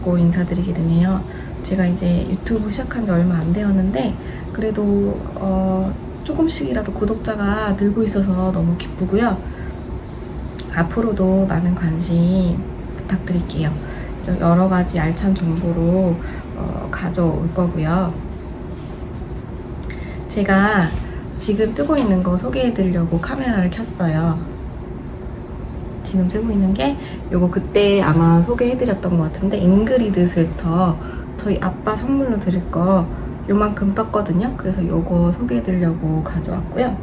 뵙고 인사드리게 되네요. 제가 이제 유튜브 시작한 지 얼마 안 되었는데 그래도 어, 조금씩이라도 구독자가 늘고 있어서 너무 기쁘고요. 앞으로도 많은 관심 부탁드릴게요. 저 여러 가지 알찬 정보로 어, 가져올 거고요. 제가 지금 뜨고 있는 거 소개해 드리려고 카메라를 켰어요. 지금 쓰고 있는 게 요거 그때 아마 소개해 드렸던 것 같은데 잉그리드 스웨터 저희 아빠 선물로 드릴 거 요만큼 떴거든요. 그래서 요거 소개해 드리려고 가져왔고요.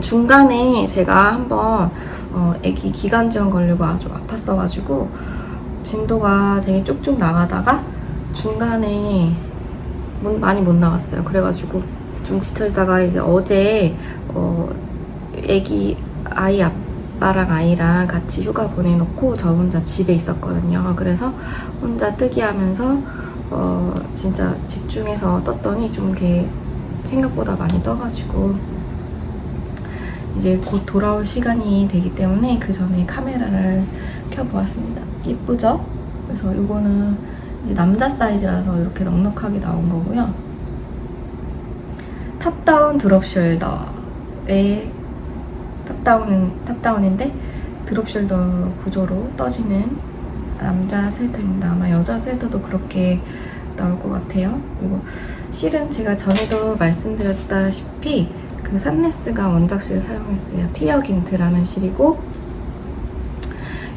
중간에 제가 한번 어, 아기 기관지염 걸리고 아주 아팠어가지고 진도가 되게 쭉쭉 나가다가 중간에 못- 많이 못 나갔어요. 그래가지고 좀 지쳐지다가 이제 어제 어, 아기 아이 아빠랑 아이랑 같이 휴가 보내놓고 저 혼자 집에 있었거든요. 그래서 혼자 뜨기 하면서 어, 진짜 집중해서 떴더니 좀 이렇게 생각보다 많이 떠가지고 이제 곧 돌아올 시간이 되기 때문에 그 전에 카메라를 켜보았습니다. 예쁘죠? 그래서 이거는 이제 남자 사이즈라서 이렇게 넉넉하게 나온 거고요. 탑다운 드롭 숄더의 탑다운은 탑다운인데 드롭 숄더 구조로 떠지는 남자 스웨터입니다. 아마 여자 스웨터도 그렇게 나올 것 같아요. 그리고 실은 제가 전에도 말씀드렸다시피 그 산네스가 원작실을 사용했어요. 피어긴트라는 실이고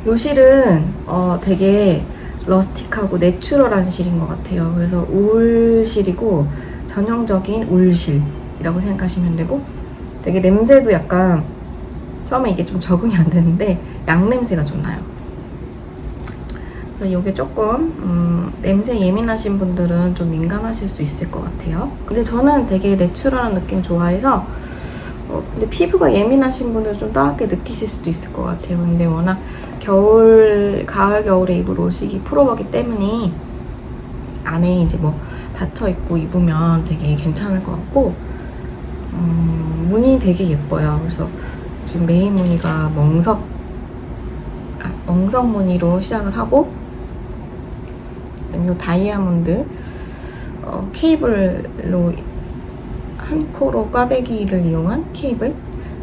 요 실은 어, 되게 러스틱하고 내추럴한 실인 것 같아요. 그래서 울 실이고 전형적인 울 실이라고 생각하시면 되고 되게 냄새도 약간 처음에 이게 좀 적응이 안 되는데 양 냄새가 좀 나요. 그래서 이게 조금 음, 냄새 예민하신 분들은 좀 민감하실 수 있을 것 같아요. 근데 저는 되게 내추럴한 느낌 좋아해서 어, 근데 피부가 예민하신 분들은 좀 따갑게 느끼실 수도 있을 것 같아요. 근데 워낙 겨울, 가을, 겨울에 입을 옷이 프로버기 때문에 안에 이제 뭐 닫혀 있고 입으면 되게 괜찮을 것 같고 음, 무늬 되게 예뻐요. 그래서 지금 메인 무늬가 멍석 아, 멍석 무늬로 시작을 하고 이 다이아몬드 어, 케이블로 한 코로 꽈배기를 이용한 케이블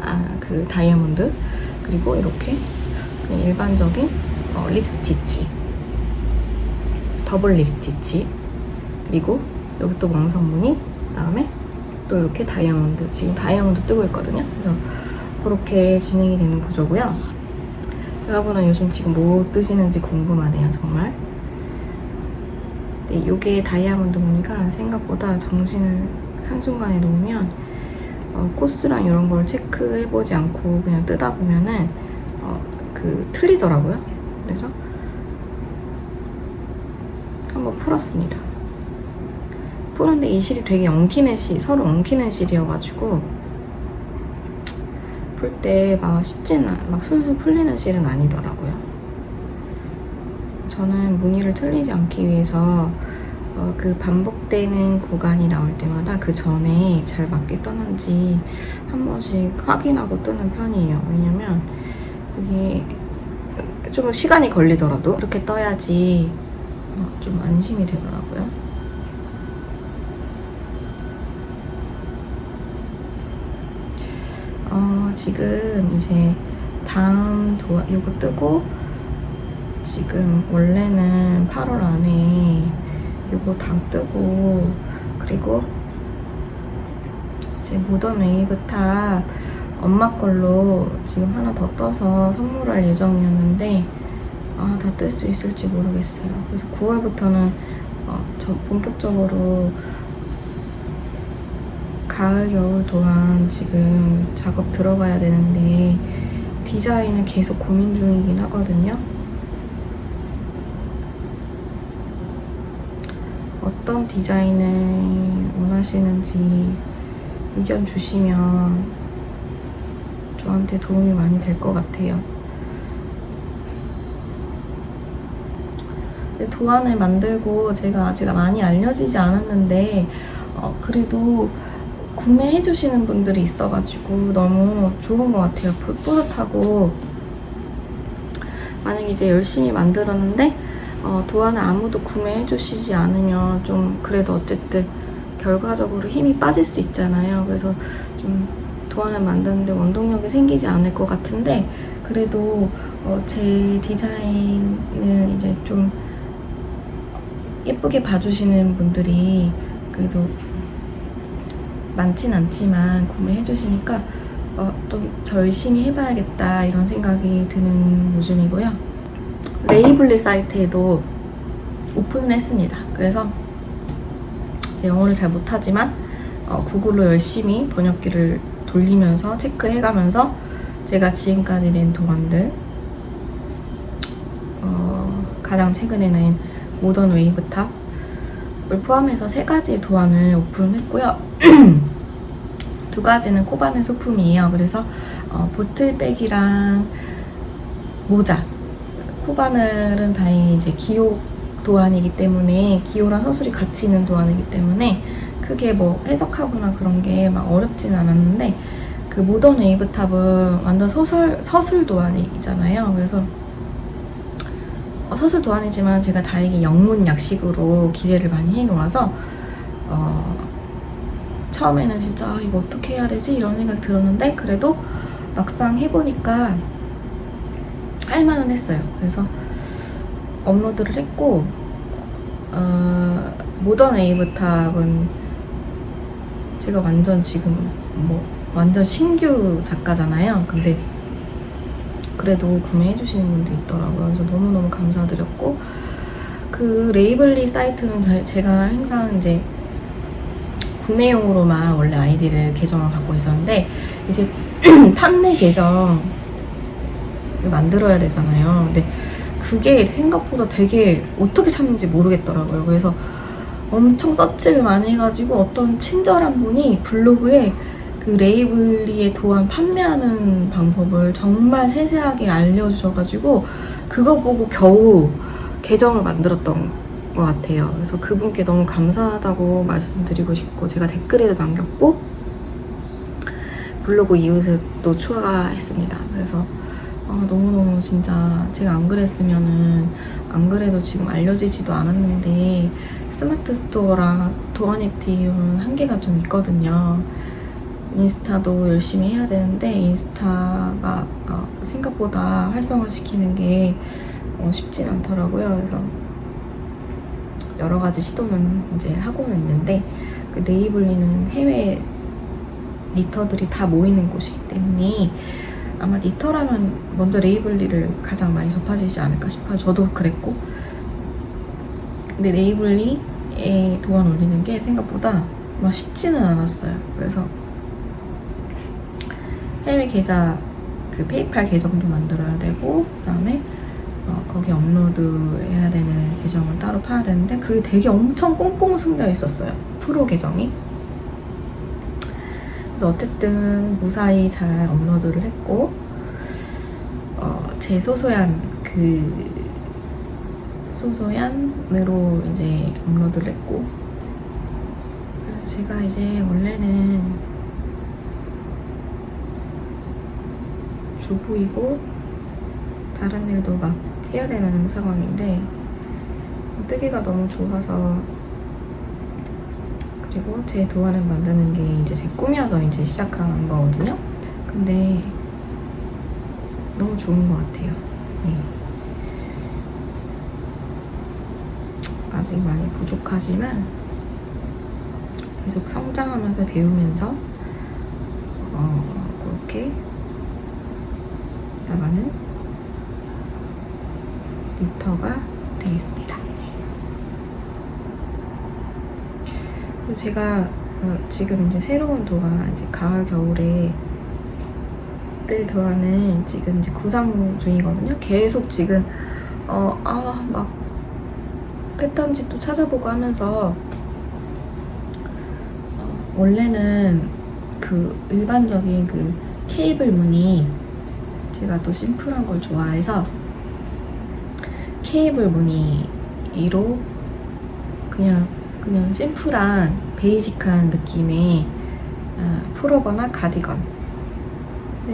아 그 다이아몬드 그리고 이렇게 일반적인 어, 립스티치 더블 립스티치 그리고 여기 또 멍석 무늬 그다음에 또 이렇게 다이아몬드 지금 다이아몬드 뜨고 있거든요. 그래서 그렇게 진행이 되는 구조고요 여러분은 요즘 지금 뭐 뜨시는지 궁금하네요 정말 네, 요게 다이아몬드 무늬가 생각보다 정신을 한순간에 놓으면 어, 코스랑 이런 걸 체크해보지 않고 그냥 뜨다 보면은 어, 그 틀리더라고요. 그래서 한번 풀었습니다. 푸는데 이 실이 되게 엉키는 실, 서로 엉키는 실이어가지고 풀 때 막 쉽지는 않- 막 술술 풀리는 실은 아니더라고요. 저는 무늬를 틀리지 않기 위해서 어, 그 반복되는 구간이 나올 때마다 그 전에 잘 맞게 떠는지 한 번씩 확인하고 뜨는 편이에요. 왜냐면 이게 좀 시간이 걸리더라도 이렇게 떠야지 어, 좀 안심이 되더라고요. 지금 이제 다음 도화 이거 뜨고 지금 원래는 8월 안에 이거 다 뜨고 그리고 제 모던 웨이브 탑 엄마 걸로 지금 하나 더 떠서 선물할 예정이었는데 아 다 뜰 수 있을지 모르겠어요. 그래서 9월부터는 어, 저 본격적으로 가을 겨울 동안 지금 작업 들어가야 되는데 디자인을 계속 고민 중이긴 하거든요. 어떤 디자인을 원하시는지 의견 주시면 저한테 도움이 많이 될 것 같아요. 도안을 만들고 제가 아직 많이 알려지지 않았는데 어, 그래도 구매해 주시는 분들이 있어가지고 너무 좋은 것 같아요. 뿌- 뿌듯하고 만약에 이제 열심히 만들었는데 어, 도안을 아무도 구매해 주시지 않으면 좀 그래도 어쨌든 결과적으로 힘이 빠질 수 있잖아요. 그래서 좀 도안을 만드는데 원동력이 생기지 않을 것 같은데 그래도 어, 제 디자인을 이제 좀 예쁘게 봐주시는 분들이 그래도 많진 않지만 구매해 주시니까 어, 좀더 열심히 해봐야겠다 이런 생각이 드는 요즘이고요. 레이블리 사이트에도 오픈을 했습니다. 그래서 영어를 잘 못하지만 어, 구글로 열심히 번역기를 돌리면서 체크해가면서 제가 지금까지 낸 도안들 어, 가장 최근에 낸 모던 웨이브탑을 포함해서 세 가지의 도안을 오픈했고요. 두 가지는 코바늘 소품이에요. 그래서 어, 보틀백이랑 모자. 코바늘은 다행히 이제 기호 도안이기 때문에 기호랑 서술이 같이 있는 도안이기 때문에 크게 뭐 해석하거나 그런 게 막 어렵진 않았는데 그 모던 웨이브 탑은 완전 소설 서술 도안이잖아요. 그래서 어, 서술 도안이지만 제가 다행히 영문 약식으로 기재를 많이 해놓아서 어, 처음에는 진짜 아, 이거 어떻게 해야 되지 이런 생각이 들었는데 그래도 막상 해보니까 할만은 했어요. 그래서 업로드를 했고 어, 모던 웨이브탑은 제가 완전 지금 뭐 완전 신규 작가잖아요. 근데 그래도 구매해 주시는 분도 있더라고요. 그래서 너무너무 감사드렸고 그 레이블리 사이트는 제- 제가 항상 이제 구매용으로만 원래 아이디를 계정을 갖고 있었는데 이제 판매 계정 만들어야 되잖아요. 근데 그게 생각보다 되게 어떻게 찾는지 모르겠더라고요. 그래서 엄청 서치를 많이 해가지고 어떤 친절한 분이 블로그에 그 레이블리의 도안 판매하는 방법을 정말 세세하게 알려주셔가지고 그거 보고 겨우 계정을 만들었던 것 같아요. 그래서 그분께 너무 감사하다고 말씀드리고 싶고 제가 댓글에도 남겼고 블로그 이웃에도 추가했습니다. 그래서 아, 너무너무 진짜 제가 안 그랬으면은 안 그래도 지금 알려지지도 않았는데 스마트 스토어랑 도어넥티는 한계가 좀 있거든요. 인스타도 열심히 해야 되는데 인스타가 어, 생각보다 활성화시키는 게 어, 쉽진 않더라고요. 그래서 여러 가지 시도는 이제 하고는 있는데 그 레이블리는 해외 리터들이 다 모이는 곳이기 때문에 아마 니터라면 먼저 레이블리를 가장 많이 접하시지 않을까 싶어요. 저도 그랬고. 근데 레이블리에 도안 올리는 게 생각보다 막 쉽지는 않았어요. 그래서 해외 계좌 그 페이팔 계정도 만들어야 되고 그다음에 어, 거기 업로드 해야 되는 계정을 따로 파야 되는데 그게 되게 엄청 꽁꽁 숨겨 있었어요. 프로 계정이. 그래서 어쨌든 무사히 잘 업로드를 했고 어, 제 소소한 그 소소한으로 이제 업로드를 했고 제가 이제 원래는 주부이고 다른 일도 막 해야 되는 상황인데 뜨기가 너무 좋아서 그리고 제 도안을 만드는 게 이제 제 꿈이어서 이제 시작한 거거든요. 근데 너무 좋은 것 같아요. 네. 아직 많이 부족하지만 계속 성장하면서 배우면서 어, 그렇게 나가는 리터가 되겠습니다. 제가 어, 지금 이제 새로운 도안 이제 가을 겨울에 뜰 도안을 지금 이제 구상 중이거든요. 계속 지금 어 아 막 패턴지도 찾아보고 하면서 어, 원래는 그 일반적인 그 케이블 무늬 제가 또 심플한 걸 좋아해서 케이블 무늬로 그냥 그냥 심플한 베이직한 느낌의 아, 풀오버나 가디건을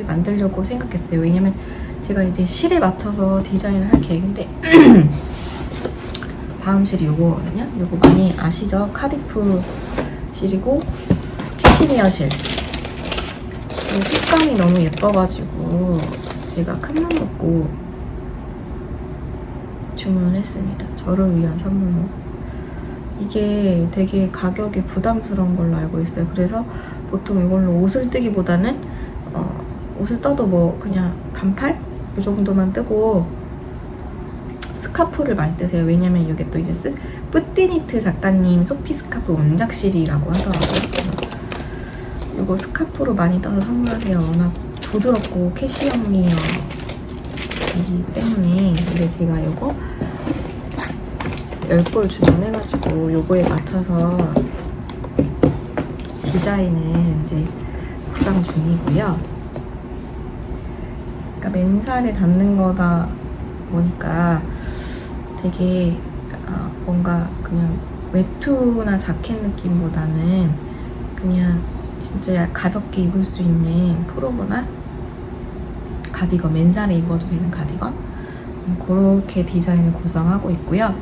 만들려고 생각했어요. 왜냐면 제가 이제 실에 맞춰서 디자인을 할 계획인데 다음 실이 요거거든요. 요거 많이 아시죠? 카디프 실이고 캐시미어 실. 이 색감이 너무 예뻐가지고 제가 큰 맘 먹고 주문을 했습니다. 저를 위한 선물로. 이게 되게 가격이 부담스러운 걸로 알고 있어요. 그래서 보통 이걸로 옷을 뜨기보다는 어, 옷을 떠도 뭐 그냥 반팔 이 정도만 뜨고 스카프를 많이 뜨세요. 왜냐면 이게 또 이제 스, 뿌띠니트 작가님 소피 스카프 원작 실이라고 하더라고요. 이거 스카프로 많이 떠서 선물하세요. 워낙 부드럽고 캐시언미어이기 때문에 근데 제가 이거 10벌 주문해가지고 요거에 맞춰서 디자인을 이제 구상 중이고요. 그러니까 맨살에 닿는 거다 보니까 되게 아, 뭔가 그냥 외투나 자켓 느낌보다는 그냥 진짜 가볍게 입을 수 있는 프로보나 가디건, 맨살에 입어도 되는 가디건 음, 그렇게 디자인을 구성하고 있고요.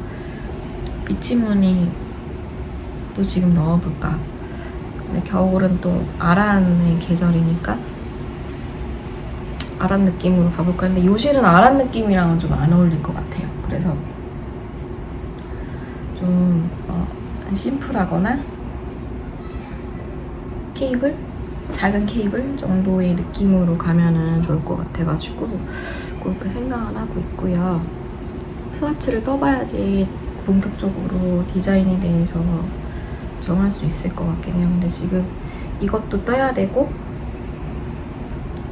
비치무늬 또 지금 넣어볼까. 근데 겨울은 또 아란의 계절이니까 아란 느낌으로 가볼까 했는데 요 실은 아란 느낌이랑은 좀 안 어울릴 것 같아요. 그래서 좀 어, 심플하거나 케이블? 작은 케이블 정도의 느낌으로 가면은 좋을 것 같아가지고 그렇게 생각을 하고 있고요. 스와치를 떠봐야지 본격적으로 디자인에 대해서 정할 수 있을 것 같긴 해요. 근데 지금 이것도 떠야 되고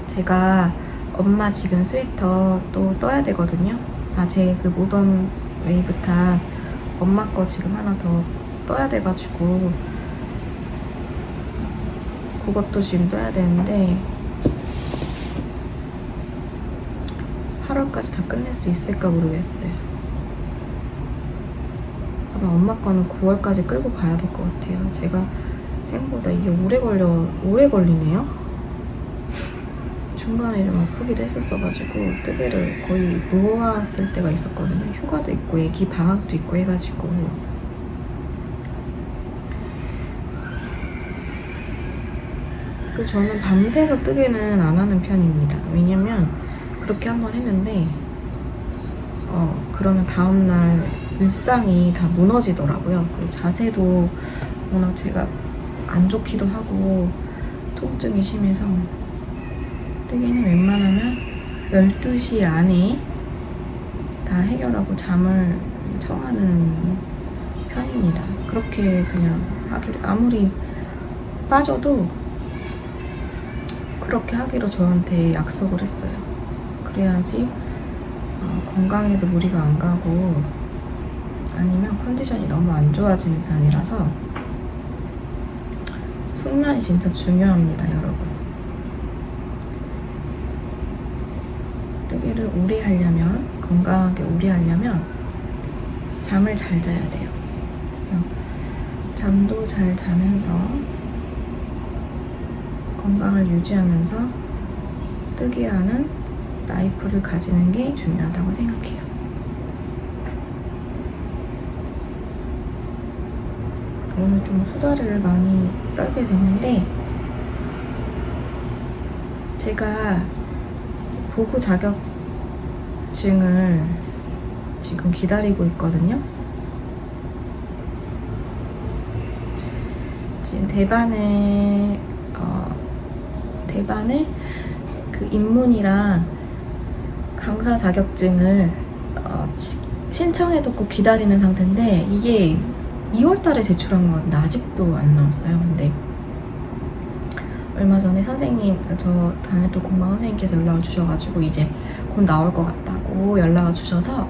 제가 엄마 지금 스웨터 또 떠야 되거든요. 아, 제 그 모던 웨이브탑 엄마 거 지금 하나 더 떠야 돼가지고 그것도 지금 떠야 되는데 8월까지 다 끝낼 수 있을까 모르겠어요. 엄마 거는 9월까지 끌고 가야 될 것 같아요. 제가 생각보다 이게 오래 걸려 오래 걸리네요. 중간에 좀 아프기도 했었어가지고 뜨개를 거의 놓았을 때가 있었거든요. 휴가도 있고 애기 방학도 있고 해가지고 그 저는 밤새서 뜨개는 안 하는 편입니다. 왜냐면 그렇게 한번 했는데 어 그러면 다음날 일상이 다 무너지더라고요. 그리고 자세도 워낙 제가 안 좋기도 하고 통증이 심해서 뜨개는 웬만하면 12시 안에 다 해결하고 잠을 청하는 편입니다. 그렇게 그냥 하기로 아무리 빠져도 그렇게 하기로 저한테 약속을 했어요. 그래야지 어, 건강에도 무리가 안 가고 아니면 컨디션이 너무 안 좋아지는 편이라서 숙면이 진짜 중요합니다, 여러분. 뜨개를 오래 하려면 건강하게 오래 하려면 잠을 잘 자야 돼요. 어, 잠도 잘 자면서 건강을 유지하면서 뜨게 하는 라이프를 가지는 게 중요하다고 생각해요. 오늘 좀 수다를 많이 떨게 되는데 제가 보고 자격증을 지금 기다리고 있거든요. 지금 대반에 어, 대반에 그 입문이랑 강사 자격증을 어, 지- 신청해놓고 기다리는 상태인데 이게 2월달에 제출한 거 같은데 아직도 안 나왔어요. 근데 얼마 전에 선생님 저 다녔던 공방 선생님께서 연락을 주셔가지고 이제 곧 나올 것 같다고 연락을 주셔서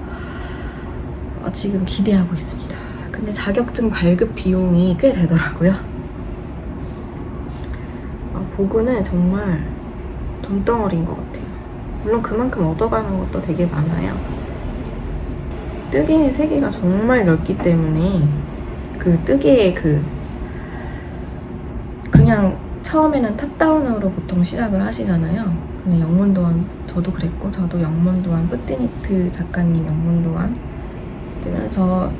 어, 지금 기대하고 있습니다. 근데 자격증 발급 비용이 꽤 되더라고요. 어, 보고는 정말 돈덩어리인 것 같아요. 물론 그만큼 얻어가는 것도 되게 많아요. 뜨개의 세계가 정말 넓기 때문에 그 뜨개의 그 그냥 처음에는 탑다운으로 보통 시작을 하시잖아요. 그냥 영문도안 저도 그랬고 저도 영문도안 뿌띠니트 작가님 영문도안 뜨면서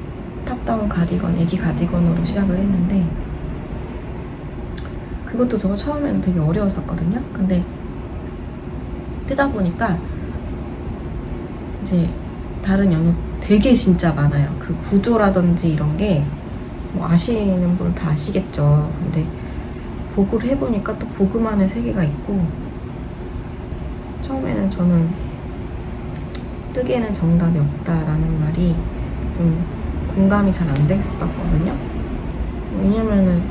탑다운 가디건 애기 가디건으로 시작을 했는데 그것도 저 처음에는 되게 어려웠었거든요. 근데 뜨다 보니까 이제 다른 연어 되게 진짜 많아요. 그 구조라든지 이런 게 뭐 아시는 분 다 아시겠죠. 근데 보고를 해보니까 또 보그만의 세계가 있고 처음에는 저는 뜨개는 정답이 없다라는 말이 좀 공감이 잘 안 됐었거든요. 왜냐면은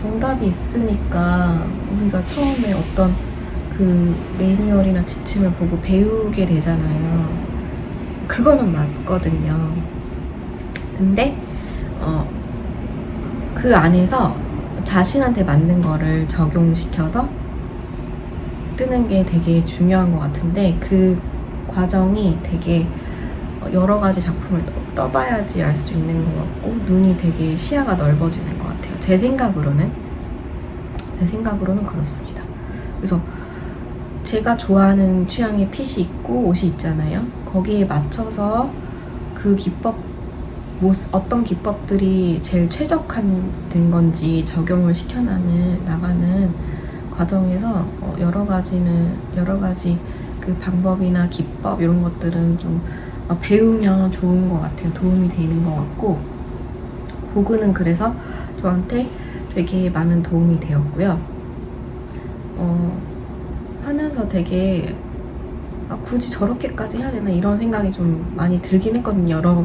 정답이 있으니까 우리가 처음에 어떤 그 매뉴얼이나 지침을 보고 배우게 되잖아요. 그거는 맞거든요. 근데 어, 그 안에서 자신한테 맞는 거를 적용시켜서 뜨는 게 되게 중요한 것 같은데 그 과정이 되게 여러 가지 작품을 떠- 떠봐야지 알 수 있는 것 같고 눈이 되게 시야가 넓어지는 것 같아요. 제 생각으로는 제 생각으로는 그렇습니다. 그래서 제가 좋아하는 취향의 핏이 있고 옷이 있잖아요. 거기에 맞춰서 그 기법 어떤 기법들이 제일 최적화된 건지 적용을 시켜나는 나가는 과정에서 어, 여러 가지는 여러 가지 그 방법이나 기법 이런 것들은 좀 어, 배우면 좋은 것 같아요. 도움이 되는 것 같고 보그는 그래서 저한테 되게 많은 도움이 되었고요. 어, 하면서 되게 아, 굳이 저렇게까지 해야 되나 이런 생각이 좀 많이 들긴 했거든요. 여러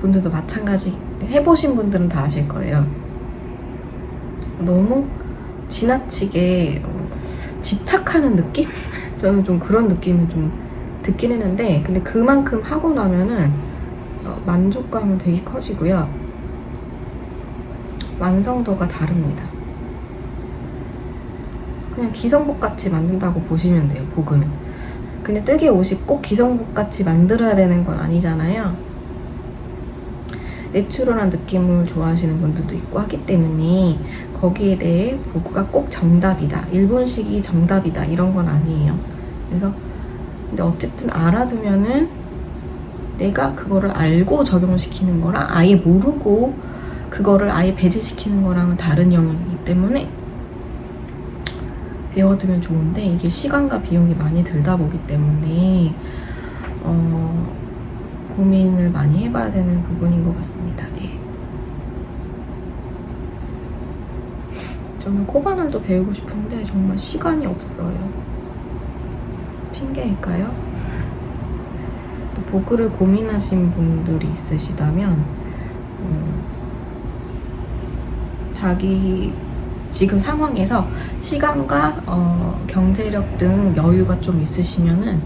분들도 마찬가지 해보신 분들은 다 아실 거예요. 너무 지나치게 어, 집착하는 느낌? 저는 좀 그런 느낌을 좀 듣긴 했는데 근데 그만큼 하고 나면은 어, 만족감은 되게 커지고요. 완성도가 다릅니다. 그냥 기성복 같이 만든다고 보시면 돼요, 복은. 근데 뜨개 옷이 꼭 기성복 같이 만들어야 되는 건 아니잖아요. 내추럴한 느낌을 좋아하시는 분들도 있고 하기 때문에 거기에 대해 보고가 꼭 정답이다. 일본식이 정답이다. 이런 건 아니에요. 그래서 근데 어쨌든 알아두면은 내가 그거를 알고 적용시키는 거랑 아예 모르고 그거를 아예 배제시키는 거랑은 다른 영역이기 때문에 배워두면 좋은데 이게 시간과 비용이 많이 들다 보기 때문에 어, 고민을 많이 해봐야 되는 부분인 것 같습니다. 네. 저는 코바늘도 배우고 싶은데 정말 시간이 없어요. 핑계일까요? 또 보그를 고민하신 분들이 있으시다면 음, 자기 지금 상황에서 시간과 어, 경제력 등 여유가 좀 있으시면은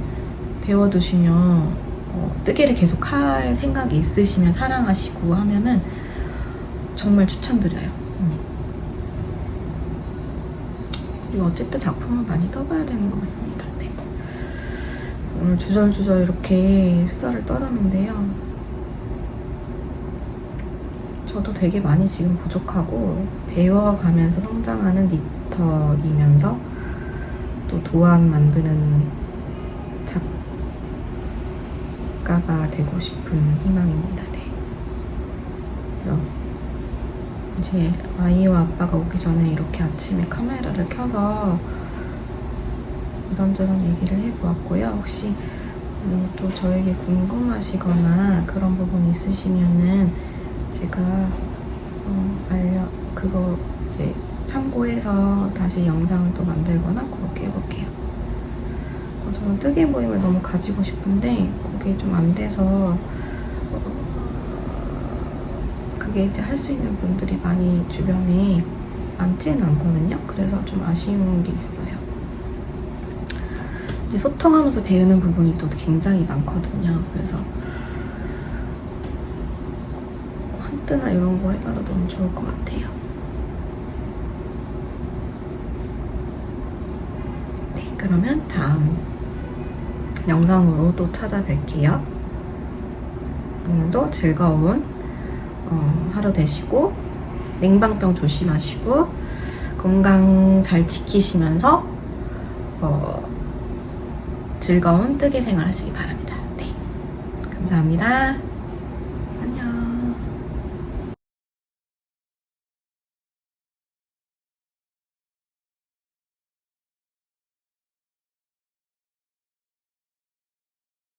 배워두시면 어, 뜨개를 계속 할 생각이 있으시면 사랑하시고 하면은 정말 추천드려요. 음. 그리고 어쨌든 작품을 많이 떠봐야 되는 것 같습니다. 네. 오늘 주절주절 이렇게 수다를 떨었는데요. 저도 되게 많이 지금 부족하고 배워가면서 성장하는 니터이면서 또 도안 만드는 작가가 되고 싶은 희망입니다. 네. 그래서 이제 아이와 아빠가 오기 전에 이렇게 아침에 카메라를 켜서 이런저런 얘기를 해보았고요. 혹시 음, 또 저에게 궁금하시거나 그런 부분 있으시면은 제가 어, 알려 그거 이제 참고해서 다시 영상을 또 만들거나 그렇게 해볼게요. 어, 저는 뜨개 모임을 너무 가지고 싶은데 그게 좀 안 돼서 어, 그게 이제 할 수 있는 분들이 많이 주변에 많지는 않거든요. 그래서 좀 아쉬운 게 있어요. 이제 소통하면서 배우는 부분이 또 굉장히 많거든요. 그래서 한뜨나 이런 거 해봐도 너무 좋을 것 같아요. 네, 그러면 다음 영상으로 또 찾아뵐게요. 오늘도 즐거운 어, 하루 되시고 냉방병 조심하시고 건강 잘 지키시면서 어, 즐거운 뜨개 생활 하시기 바랍니다. 네. 감사합니다.